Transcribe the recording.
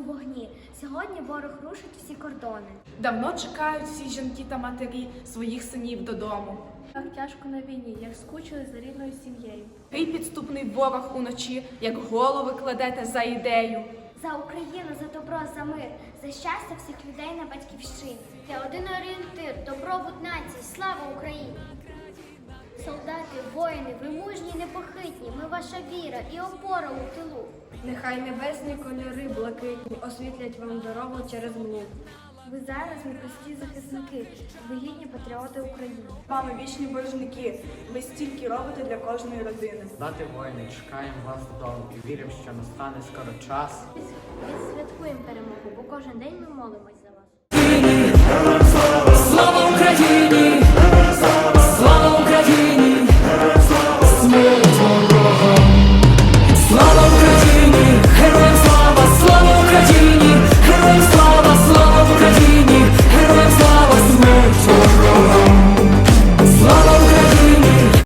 війні. Сьогодні ворог рушить всі кордони. Давно чекають всі жінки та матері своїх синів додому. Так тяжко на війні, як скучили за рідною сім'єю. Ти підступний ворог уночі, як голови кладете за ідею. За Україну, за добро, за мир, за щастя всіх людей на батьківщині. Це один орієнтир, добробут нації, слава Україні! Солдати, воїни, ви мужні, непохитні, ми ваша віра і опора у тилу. Нехай небесні кольори блакитні освітлять вам дорогу через млу. Ви зараз непрості захисники, ви гідні патріоти України. Мами, вічні боржники, ви стільки робите для кожної родини. Солдати воїни, чекаємо вас додому і віримо, що настане скоро час. Відсвяткуємо перемогу, бо кожен день ми молимось.